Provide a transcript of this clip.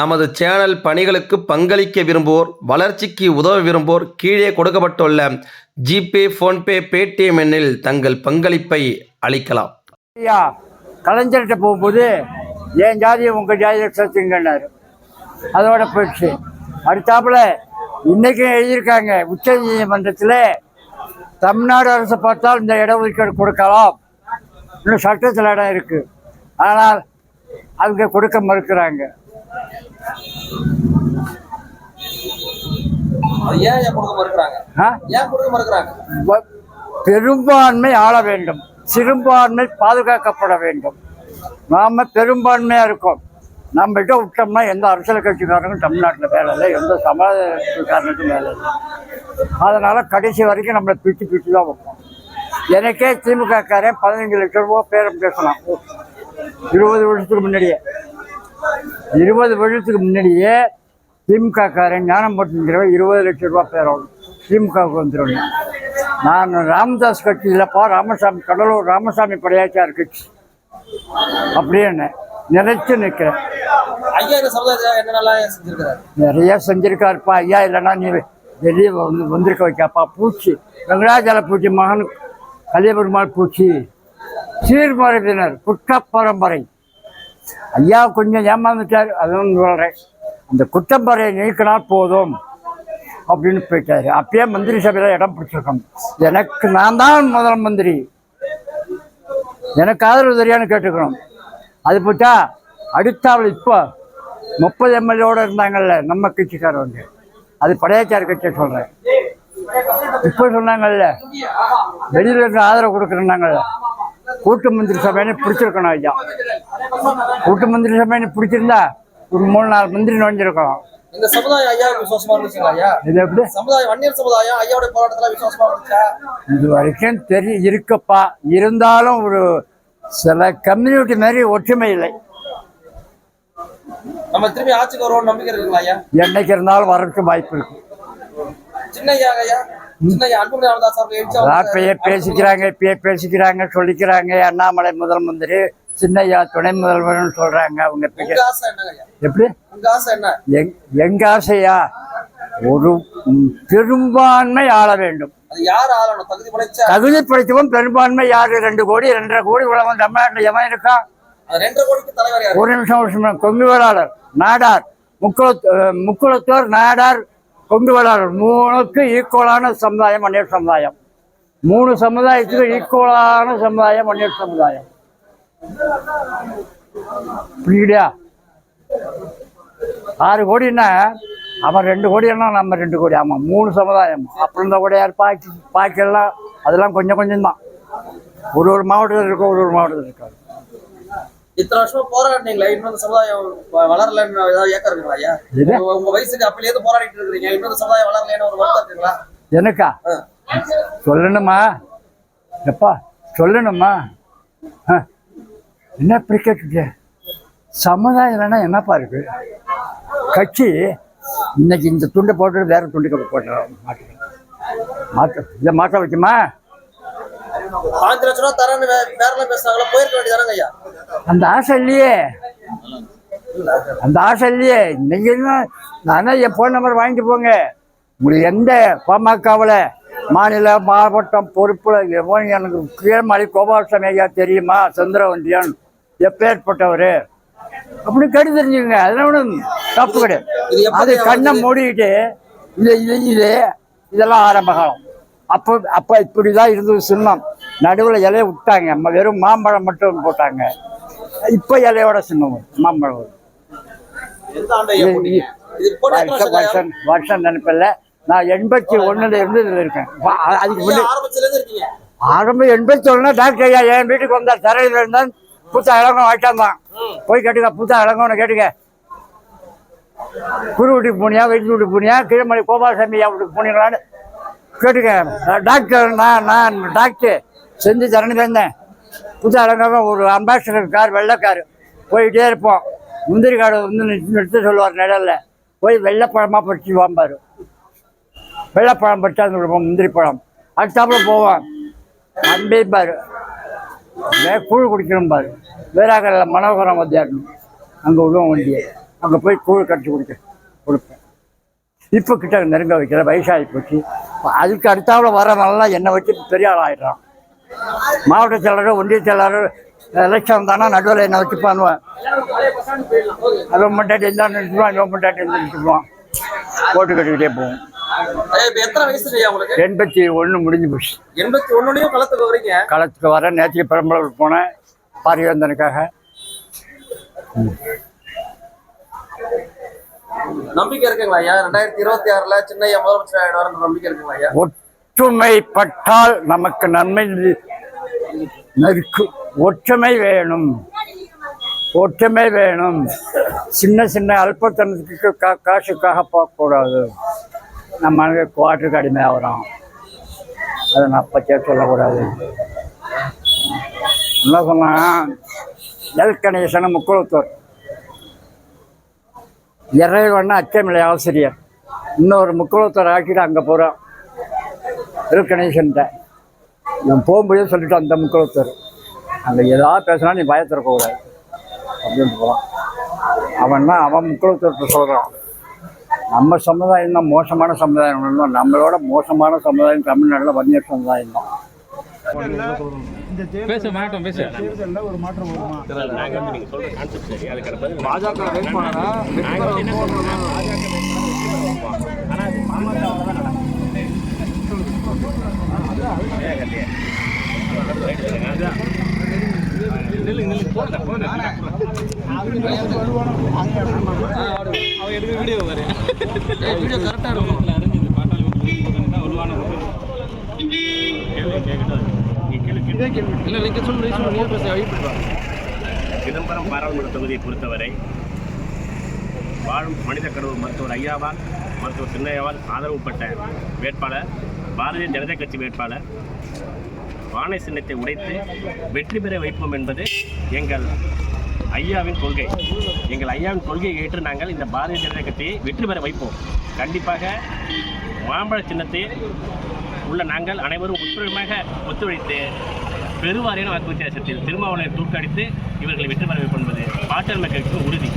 நமது சேனல் பணிகளுக்கு பங்களிக்க விரும்புவோர் வளர்ச்சிக்கு உதவ விரும்புவோர் கீழே கொடுக்கப்பட்டுள்ள ஜிபே ஃபோன்பே பேடிஎம் எண்ணில் தங்கள் பங்களிப்பை அளிக்கலாம். ஐயா கலைஞர்கிட்ட போகும்போது என் ஜாதியை உங்கள் ஜாதியை சேர்த்துங்கன்னாரு அதோட போயிடுச்சு. அடுத்தாப்புல இன்னைக்கும் எழுதியிருக்காங்க உச்ச நீதிமன்றத்தில் தமிழ்நாடு அரசு பார்த்தால் இந்த இடஒதுக்கீடு கொடுக்கலாம். இன்னும் சட்டத்தில் இடம் இருக்குது ஆனால் அவங்க கொடுக்க மறுக்கிறாங்க. பெரும்பான்மை ஆள வேண்டும். சிறுபான்மை பாதுகாக்கப்பட வேண்டும். நாம பெரும்பான்மையா இருக்கோம். நம்மகிட்ட விட்டோம்னா எந்த அரசியல் கட்சிக்காரங்களும் தமிழ்நாட்டில் வேலை இல்லை. எந்த சமாதானத்துக்காரனுக்கும் வேலை இல்லை. அதனால கடைசி வரைக்கும் நம்மளை பிரித்து பிரித்து தான் வைப்போம். எனக்கே திமுக காரன் பதினஞ்சு லட்சம் ரூபா பேரம் பேசலாம். இருபது வருஷத்துக்கு முன்னாடியே. இருபது வருஷத்துக்கு முன்னாடியே திமுக காரன் ஞானம் போட்டுங்கிறவன் இருபது லட்சம் ரூபா பேரும். திமுகவுக்கு வந்துடும் நான் ராமதாஸ் கட்சி இல்லைப்பா ராமசாமி கடலூர் ராமசாமி படையாச்சியார் கட்சி. அப்படின்னு நினைச்சு நிற்கிறேன் நிறைய செஞ்சிருக்காருப்பா. ஐயா இல்லைன்னா நீ வெளியே வந்து வந்திருக்க வைக்காப்பா. பூச்சி. வெங்கடாஜல பூச்சி மகன் கலியபெருமாள் பூச்சி. சீர்மரபினர் குற்ற பரம்பரை ஐயா கொஞ்சம் ஏமாந்துட்டார் அதுவும் சொல்கிறேன் அந்த குற்றப்பறையை நீக்கினால் போதும் அப்படின்னு போயிட்டாரு. அப்பயே மந்திரி சபையில் இடம் பிடிச்சிருக்கோம். எனக்கு நான் தான் முதல் மந்திரி. எனக்கு ஆதரவு தெரியான்னு கேட்டுக்கணும் அது போட்டா அடுத்தாவில் இப்போ முப்பது எம்எல்ஏவோட இருந்தாங்கல்ல நம்ம கட்சிக்காரவங்க. அது படையாச்சார் கட்சியை சொல்கிறேன் இப்போ சொன்னாங்கல்ல வெளியில இருந்து ஆதரவு கொடுக்குறாங்கல்ல கூட்டு மந்திரி சபைன்னு பிடிச்சிருக்கணும் ஐயா. கூட்டு மந்திரி சபைன்னு பிடிச்சிருந்தா ஒரு மூணு நாலு மந்திரி நுழைஞ்சிருக்கணும். இந்த சமுதாயம் ஐயா விசுவாசமா இருந்துச்சுங்களா ஐயா? இது எப்படி? சமுதாயம் வன்னியர் சமுதாயம் ஐயாவுடைய போராட்டத்துல விசுவாசமா இருந்துச்சா? இது வரைக்கும் தெரி இருக்கப்பா. இருந்தாலும் ஒரு சில கம்யூனிட்டி மாதிரி ஒற்றுமை இல்லை. நம்ம திரும்பி ஆட்சிக்கு வருவோம் நம்பிக்கை இருக்குங்களா ஐயா? என்னைக்கு இருந்தாலும் வரதுக்கு வாய்ப்பு இருக்கு. அப்பயே பேசிக்கிறாங்க இப்பயே பேசிக்கிறாங்க சொல்லிக்கிறாங்க அண்ணாமலை முதல் மந்திரி சின்னையா துணை முதல்வர்னு சொல்றாங்க அவங்க எப்படி? எங்க ஆசையா? ஒரு பெரும்பான்மை ஆள வேண்டும். தகுதி படைத்தவன் பெரும்பான்மை யாரு? ரெண்டு கோடி ரெண்டரை கோடி உலகம் தமிழ்நாட்டில் எவன் இருக்கான்? ஒரு நிமிஷம் ஒரு நிமிஷம் நாடார் முக்குள முக்குளத்தோர் நாடார் கொண்டு வேளாளர் மூணுக்கு ஈக்குவலான சமுதாயம் மன்னியர் சமுதாயம். மூணு சமுதாயத்துக்கு ஈக்குவலான சமுதாயம் மன்னியர் சமுதாயம். புரியுதா ஆறு கோடின்னா அவன் ரெண்டு கோடின்னா நம்ம ரெண்டு கோடி. ஆமாம் மூணு சமுதாயம். அப்புறம் இந்த கூட யார் பாக்கி பாக்கெல்லாம் அதெல்லாம் கொஞ்சம் கொஞ்சம் தான் ஒரு ஒரு மாவட்டத்தில் இருக்கும் ஒரு ஒரு மாவட்டத்தில் இருக்காது. இத்தனை வருஷமா போராடினீங்களா இன்னும் இந்த சமுதாயம் வளரலன்னு ஏதாவது ஏக்கம் இருக்குங்களா ஐயா? உங்க- வயசுக்கு அப்பலேயே போராடிட்டு இருக்கீங்க இன்னும் சமுதாயம் வளரலன்னு ஒரு வருத்தம் இருக்குங்களா? எனக்கா. சொல்லணுமா? எப்பா சொல்லணுமா. என்ன இப்படி கேட்டுட்டு சமுதாயம் இல்லைன்னா என்னப்பா இருக்கு? கட்சி இன்னைக்கு இந்த துண்டை போட்டு வேற துண்டுக்கு போட்டு மாட்டுறேன் மாற்ற இதை மாற்ற வைக்குமா? பாஞ்சு லட்ச ரூபா தரேன்னு வே- வேற எல்லாம் பேசுனாங்களா போயிருக்க வேண்டியதானங்க ஐயா? அந்த ஆசை இல்லையே. அந்த ஆசை இல்லையே. இன்னைக்கு நானே என் ஃபோன் நம்பர் வாங்கிட்டு போங்க. உங்களுக்கு எந்த பாமகவில் மாநில மாவட்டம் பொறுப்புல எவன் எனக்கு கீழ்மலை கோபாலசாமி ஐயா தெரியுமா? சந்திரவந்தியன். எப்பேற்பட்டவர்? அப்படி கேட்டு தெரிஞ்சுக்கங்க. அதெல்லாம் ஒன்றும் தப்பு கிடையாது. அது கண்ணை மூடிக்கிட்டு இது இது இது இதெல்லாம் ஆரம்ப காலம். அப்போ அப்போ இப்படி தான் இருந்தது சின்னம். நடுவில் இலைய விட்டாங்க. வெறும் மாம்பழம் மட்டும் போட்டாங்க. இப்போ இலையோட சின்னம் மாம்பழம் வருஷம் வருஷம் நினைப்பில்ல நான் எண்பத்தி ஒண்ணுல இருந்து இதில் இருக்கேன். அதுக்கு முன்னாடி ஆரம்பம் எண்பத்தி ஒண்ணுல டாக்டர் ஐயா என் வீட்டுக்கு வந்தார். தரையில் இருந்தால் பூத்தா இளங்கம் வாய்க்கான் தான் போய் கேட்டுக்க பூத்தா இளங்கம்னு கேட்டுக்க. குரு வீட்டுக்கு போனியா வீட்டு வீட்டுக்கு போனியா கீழமலை கோபாலசாமி வீட்டுக்கு போனீங்களான்னு கேட்டுக்க. டாக்டர் நான் நான் டாக்டர் செஞ்சு தரணும் இருந்தேன் புது அலங்காரம் ஒரு அம்பாசிடர் கார் வெள்ளை கார் போயிட்டே இருப்போம். முந்திரி காடு வந்து நிறுத்தி நிறுத்த சொல்லுவார் நிழல்ல. போய் வெள்ளைப்பழமாக பறிச்சு வாம்பார். வெள்ளைப்பழம் பறிச்சா கொடுப்போம் முந்திரி பழம். அடுத்தாப்புல போவோம். அம்பேம்பார் வே கூழ் குடிக்கணும் பாரு. வேறாக்கல்ல மனோகரம் வத்தியாடணும் அங்கே விடுவோம் வண்டியை. அங்கே போய் கூழ் கட்டி குடிக்க கொடுப்பேன் இப்போ கிட்ட நெருங்க வைக்கிற வயசாகி போச்சு. அதுக்கு அடுத்தாப்புல வரவங்களாம் என்னை வச்சு பெரிய ஆள் ஆயிடுறான். மாவட்ட செயலாளர் ஒன்றிய செயலாளர் எலெக்ஷன் தானே நடுவில் என்னை வச்சு பண்ணுவேன். அவன் மண்டாட்டி இருந்தால் நிறுத்துவான் இவன் மண்டாட்டி இருந்தால் நிறுத்துவான் போட்டு கட்டிக்கிட்டே போவோம். எண்பத்தி ஒன்று முடிஞ்சு போச்சு. எண்பத்தி ஒண்ணுலயும் களத்துக்கு வரீங்க களத்துக்கு வர நேற்றுக்கு பெரம்பலூர் போனேன் பாரிவேந்தனுக்காக. நம்பிக்கை இருக்குங்களா ஐயா? ரெண்டாயிரத்தி இருபத்தி ஆறுல சின்னையா முதலமைச்சர் ஆயிடுவார் நம்பிக்கை இருக்குங்களா ஐயா? ஒற்றுமைப்பட்டால் நமக்கு நன்மை இருக்கு ஒற்றுமை வேணும். ஒற்றுமை வேணும். சின்ன சின்ன அல்பத்தனத்துக்கு கா காசுக்காக போகக்கூடாது. நம்ம குவாட்டருக்கு அடிமையாகிறோம் அதை நான் அப்பச்சே சொல்லக்கூடாது. என்ன சொன்னால் எல் கணேசன் முக்குளத்தூர். இறைவன் அச்சமில்லை ஆசிரியர். இன்னொரு முக்குளத்தூர் ஆக்கிட்டு அங்கே போகிறான் திருக்கணேசன்ட்ட. நான் போகும்போதே சொல்லிட்டு அந்த முக்குளத்தூர். அங்கே ஏதாவது பேசினா நீ பயத்திறக்கூடாது அப்படின்ட்டு போகிறான் அவன்னா அவன் முக்குளத்தூர்கிட்ட சொல்கிறான் நம்ம சமுதாயம் தான் மோசமான சமுதாயம். நம்மளோட மோசமான சமுதாயம் தமிழ்நாட்டில் வன்னியர் சமுதாயம் தான். பேச மாட்டோம் பேச. வீடியோ கரெக்டா இருக்கும் இல்ல நீங்க சொல்லு சொல்லு நீங்க சிதம்பரம் பாராளுமன்ற தொகுதியை பொறுத்தவரை வாழும் மனித கடவுள் மருத்துவர் ஐயாவால் மருத்துவர் சின்னையாவால் ஆதரவுப்பட்ட வேட்பாளர் பாரதிய ஜனதா கட்சி வேட்பாளர் வானை சின்னத்தை உடைத்து வெற்றி பெற வைப்போம் என்பது எங்கள் ஐயாவின் கொள்கை. எங்கள் ஐயாவின் கொள்கையை ஏற்று நாங்கள் இந்த பாரதிய ஜனதா கட்சியை வெற்றி பெற வைப்போம். கண்டிப்பாக மாம்பழ சின்னத்தில் உள்ள நாங்கள் அனைவரும் ஒத்துழைமையாக ஒத்துழைத்து பெருவாரியான வாக்கு வித்தியாசத்தில் திருமாவளவனை தூக்கடித்து இவர்களை வெற்றி பெற வைப்போம் என்பது பாட்டர் மக்களுக்கு உறுதி.